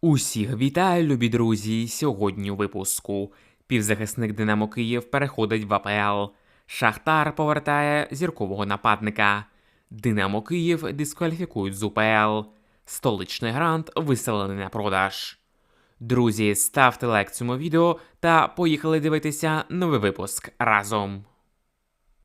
Усіх вітаю, любі друзі! Сьогодні у випуску. Півзахисник Динамо Київ переходить в АПЛ. Шахтар повертає зіркового нападника. Динамо Київ дискваліфікують з УПЛ. Столичний грант виселений на продаж. Друзі, ставте лайк цьому відео та поїхали дивитися новий випуск разом.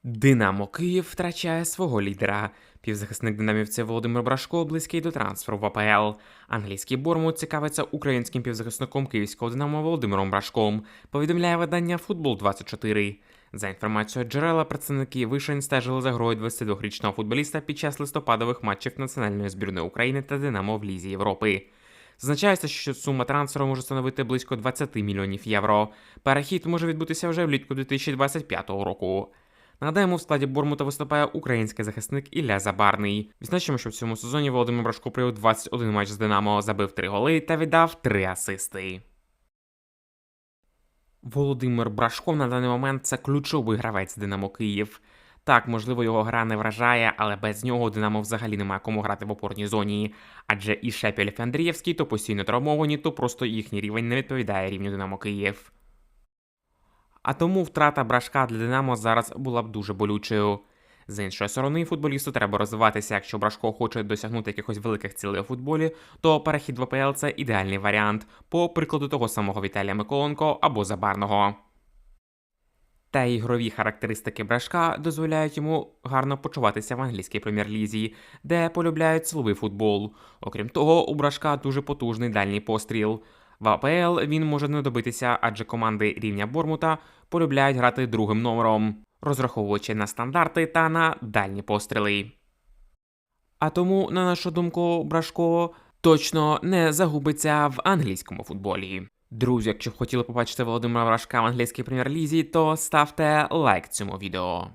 Динамо Київ втрачає свого лідера. Півзахисник динамівця Володимир Брашко близький до трансферу в АПЛ. Англійський Бормут цікавиться українським півзахисником київського Динамо Володимиром Брашком. Повідомляє видання Футбол 24 За інформацією джерела, представники вишень стежили за грою 22-річного футболіста під час листопадових матчів національної збірної України та Динамо в Лізі Європи. Зазначається, що сума трансферу може становити близько 20 мільйонів євро. Перехід може відбутися вже влітку 2025 року. Нагадаємо, в складі Бормута виступає український захисник Ілля Забарний. Відзначимо, що в цьому сезоні Володимир Брашко провів 21 матч з Динамо, забив 3 голи та віддав 3 асисти. Володимир Брашко на даний момент це ключовий гравець Динамо Київ. Так, можливо, його гра не вражає, але без нього Динамо взагалі немає кому грати в опорній зоні. Адже і Шепель і то постійно травмовані, то просто їхній рівень не відповідає рівню Динамо Київ. А тому втрата брашка для Динамо зараз була б дуже болючою. З іншої сторони, футболісту треба розвиватися. Якщо Брашко хоче досягнути якихось великих цілей у футболі, то перехід в АПЛ – це ідеальний варіант, по прикладу того самого Віталія Миколенко або Забарного. Та ігрові характеристики брашка дозволяють йому гарно почуватися в англійській прем'єр-лізі, де полюбляють силовий футбол. Окрім того, у брашка дуже потужний дальній постріл. В АПЛ він може не добитися, адже команди рівня Бормута полюбляють грати другим номером, розраховуючи на стандарти та на дальні постріли. А тому, на нашу думку, Брашко точно не загубиться в англійському футболі. Друзі, якщо б хотіли побачити Володимира Брашка в англійській прем'єр-лізі, то ставте лайк цьому відео.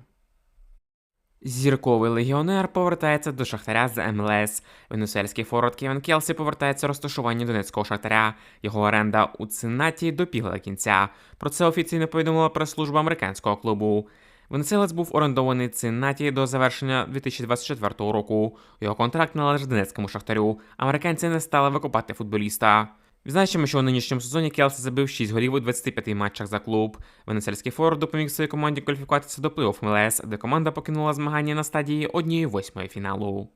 Зірковий легіонер повертається до Шахтаря з МЛС. Венесуельський форвард Кевін Келсі повертається розташування Донецького Шахтаря. Його оренда у Циннаті допігла кінця. Про це офіційно повідомила прес-служба американського клубу. Венесуелець був орендований Циннаті до завершення 2024 року. Його контракт належить Донецькому Шахтарю. Американці не стали викупати футболіста. Відзначимо, що у нинішньому сезоні Келсі забив 6 голів у 25 матчах за клуб. Венесельський форвард допоміг своїй команді кваліфікуватися до плей-офф МЛС, де команда покинула змагання на стадії 1-8 фіналу.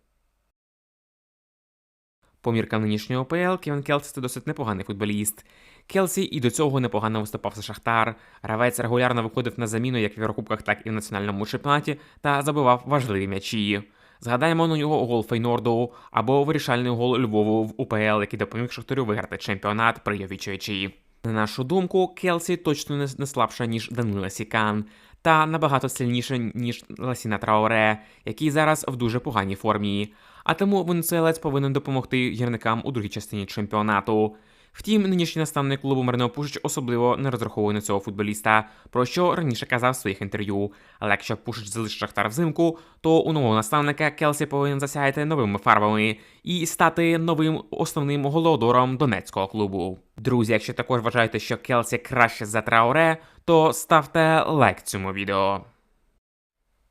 По міркам нинішнього ОПЛ, Кевін Келсі це досить непоганий футболіст. Келсі і до цього непогано виступав за Шахтар. Гравець регулярно виходив на заміну як в Єврокубках, так і в національному чемпіонаті та забивав важливі м'ячі. Згадаємо нього гол Фейнорду або вирішальний гол Львову в УПЛ, який допоміг Шахтарю виграти чемпіонат при Йовічовичі. На нашу думку, Келсі точно не, слабша, ніж Данила Сікан, та набагато сильніша, ніж Ласіна Траоре, який зараз в дуже поганій формі. А тому венесуелець повинен допомогти гірникам у другій частині чемпіонату. Втім, нинішній наставник клубу Марно Пушич особливо не розраховує на цього футболіста, про що раніше казав в своїх інтерв'ю. Але якщо Пушич залишить Шахтар взимку, то у нового наставника Келсі повинен засяяти новими фарбами і стати новим основним голодором донецького клубу. Друзі, якщо також вважаєте, що Келсі краще за Трауре, то ставте лайк цьому відео.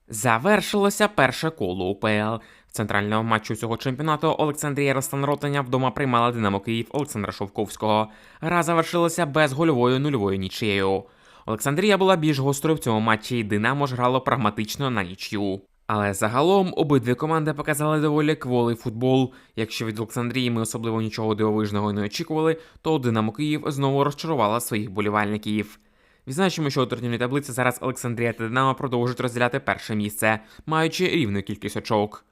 Завершилося перше коло УПЛ. В центральному матчу цього чемпіонату Олександрія Ростанротеня вдома приймала Динамо Київ Олександра Шовковського. Гра завершилася безгольовою нульовою нічією. Олександрія була більш гострою в цьому матчі, і Динамо ж грало прагматично на нічю. Але загалом обидві команди показали доволі кволий футбол. Якщо від Олександрії ми особливо нічого дивовижного не очікували, то Динамо Київ знову розчарувала своїх болівальників. Відзначимо, що у турнірній таблиці зараз Олександрія та Динамо продовжують розділяти перше місце, маючи рівну кількість очок.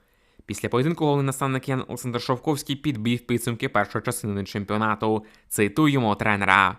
Після поєдинку головний наставник Ян Олександр Шовковський підбив підсумки першої частини чемпіонату. Цитуємо тренера.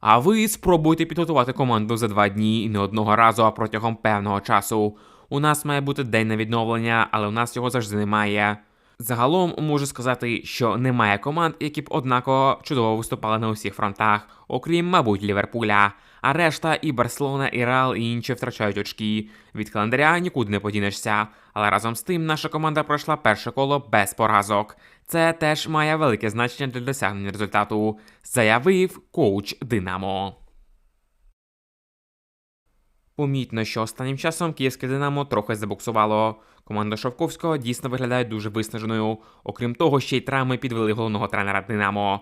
А ви спробуйте підготувати команду за два дні і не одного разу, а протягом певного часу. У нас має бути день на відновлення, але у нас його завжди немає. Загалом можу сказати, що немає команд, які б однаково чудово виступали на усіх фронтах, окрім, мабуть, Ліверпуля. А решта і Барселона, і Реал, і інші втрачають очки. Від календаря нікуди не подінешся. Але разом з тим наша команда пройшла перше коло без поразок. Це теж має велике значення для досягнення результату, заявив коуч Динамо. Помітно, що останнім часом київське Динамо трохи забуксувало. Команда Шовковського дійсно виглядає дуже виснаженою. Окрім того, ще й травми підвели головного тренера Динамо.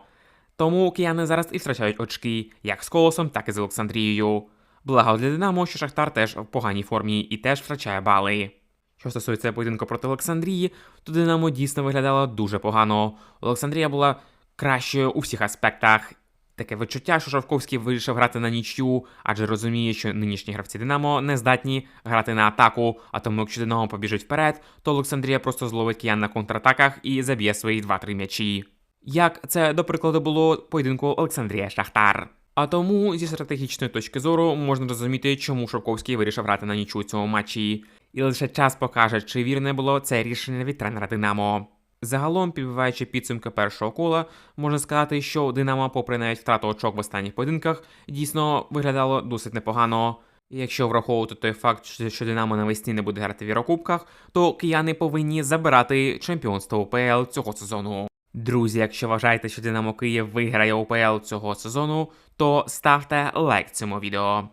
Тому кияни зараз і втрачають очки як з колосом, так і з Олександрією. Благо для Динамо, що Шахтар теж в поганій формі і теж втрачає бали. Що стосується поєдинку проти Олександрії, то Динамо дійсно виглядало дуже погано. Олександрія була кращою у всіх аспектах. Таке відчуття, що Шовковський вирішив грати на нічю, адже розуміє, що нинішні гравці Динамо не здатні грати на атаку. А тому, якщо Динамо побіжить вперед, то Олександрія просто зловить киян на контратаках і заб'є свої 2-3 м'ячі. Як це, до прикладу, було поєдинку Олександрія Шахтар. А тому зі стратегічної точки зору можна розуміти, чому Шовковський вирішив грати на нічу у цьому матчі. І лише час покаже, чи вірне було це рішення від тренера Динамо. Загалом, підбиваючи підсумки першого кола, можна сказати, що Динамо, попри навіть втрату очок в останніх поєдинках, дійсно виглядало досить непогано. Якщо враховувати той факт, що Динамо навесні не буде грати в Єврокубках, то кияни повинні забирати чемпіонство УПЛ цього сезону. Друзі, якщо вважаєте, що Динамо Київ виграє УПЛ цього сезону, то ставте лайк цьому відео.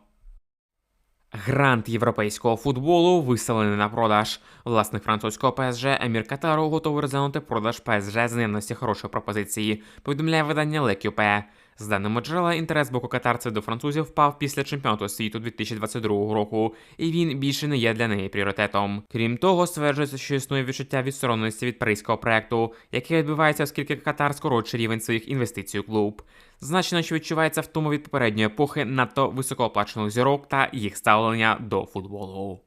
Грант європейського футболу виставлений на продаж. Власник французького ПСЖ Емір Катару готовий розглянути продаж ПСЖ з наявності хорошої пропозиції. Повідомляє видання Лекюпе. З даними джерела, інтерес боку катарців до французів впав після чемпіонату світу 2022 року, і він більше не є для неї пріоритетом. Крім того, стверджується, що існує відчуття відстороненості від паризького проекту, який відбувається, оскільки Катар скорочує рівень своїх інвестицій у клуб. Значно, що відчувається в тому від попередньої епохи надто високооплачених зірок та їх ставлення до футболу.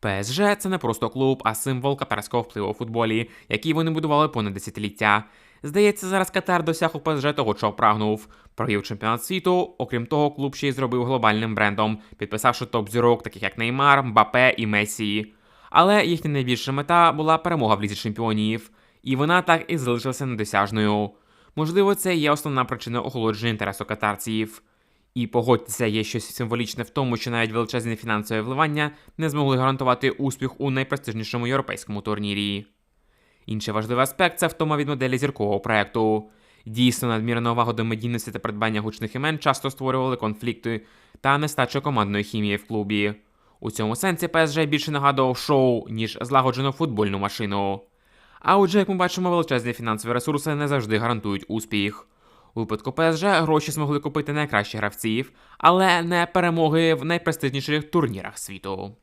ПСЖ це не просто клуб, а символ катарського впливу у футболі, який вони будували понад десятиліття. Здається, зараз Катар досяг у ПСЖ того, чого прагнув. Провів чемпіонат світу. Окрім того, клуб ще й зробив глобальним брендом, підписавши топ зірок, таких як Неймар, Мбапе і Месі. Але їхня найбільша мета була перемога в лізі чемпіонів, і вона так і залишилася недосяжною. Можливо, це є основна причина охолодження інтересу катарців. І погодьтеся, є щось символічне в тому, що навіть величезні фінансові вливання не змогли гарантувати успіх у найпрестижнішому європейському турнірі. Інший важливий аспект це втома від моделі зіркового проекту. Дійсно, надмірна увага до медійності та придбання гучних імен часто створювали конфлікти та нестачу командної хімії в клубі. У цьому сенсі ПСЖ більше нагадував шоу, ніж злагоджену футбольну машину. А отже, як ми бачимо, величезні фінансові ресурси не завжди гарантують успіх. У випадку ПСЖ гроші змогли купити найкращих гравців, але не перемоги в найпрестижніших турнірах світу.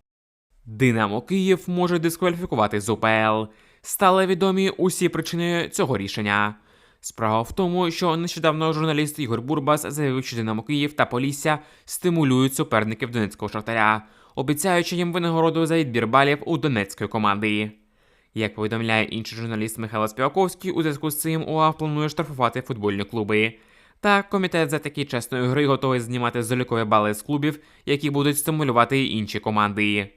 Динамо Київ може дискваліфікувати з УПЛ. Стали відомі усі причини цього рішення. Справа в тому, що нещодавно журналіст Ігор Бурбас заявив, що Динамо Київ та Полісся стимулюють суперників Донецького шахтаря, обіцяючи їм винагороду за відбір балів у донецької команди. Як повідомляє інший журналіст Михайло Співаковський, у зв'язку з цим УАВ планує штрафувати футбольні клуби. Та комітет за такі чесної гри готовий знімати залікові бали з клубів, які будуть стимулювати інші команди.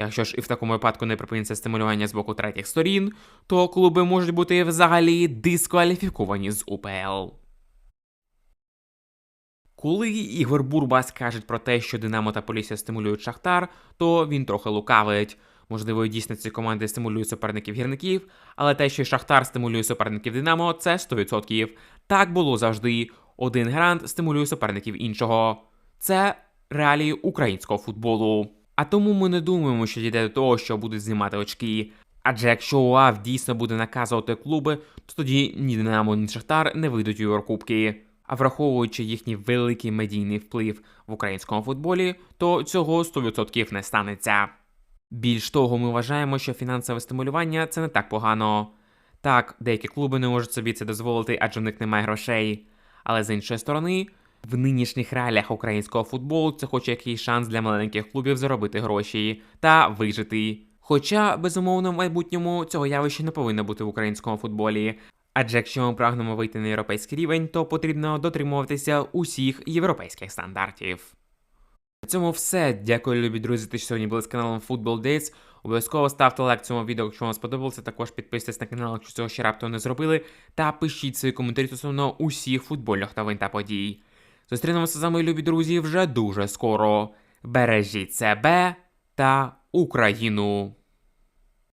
Якщо ж і в такому випадку не припиниться стимулювання з боку третіх сторін, то клуби можуть бути взагалі дискваліфіковані з УПЛ. Коли Ігор Бурбас каже про те, що Динамо та Полісся стимулюють Шахтар, то він трохи лукавить. Можливо, дійсно ці команди стимулюють суперників гірників, але те, що Шахтар стимулює суперників Динамо, це 100%. Так було завжди. Один грант стимулює суперників іншого. Це реалії українського футболу. А тому ми не думаємо, що дійде до того, що будуть знімати очки. Адже якщо УАВ дійсно буде наказувати клуби, то тоді ні Динамо, ні Шахтар не вийдуть у Єврокубки. А враховуючи їхній великий медійний вплив в українському футболі, то цього 100% не станеться. Більш того, ми вважаємо, що фінансове стимулювання це не так погано. Так, деякі клуби не можуть собі це дозволити, адже в них немає грошей. Але з іншої сторони, в нинішніх реаліях українського футболу це хоч якийсь шанс для маленьких клубів заробити гроші та вижити. Хоча, безумовно, в майбутньому цього явища не повинно бути в українському футболі. Адже якщо ми прагнемо вийти на європейський рівень, то потрібно дотримуватися усіх європейських стандартів. На цьому все. Дякую, любі друзі, що сьогодні були з каналом Football Dates. Обов'язково ставте лайк цьому відео, якщо вам сподобалося. Також підписуйтесь на канал, якщо цього ще раптом не зробили. Та пишіть свої коментарі стосовно усіх футбольних новин та подій. Зустрінемося з вами, любі друзі, вже дуже скоро. Бережіть себе та Україну!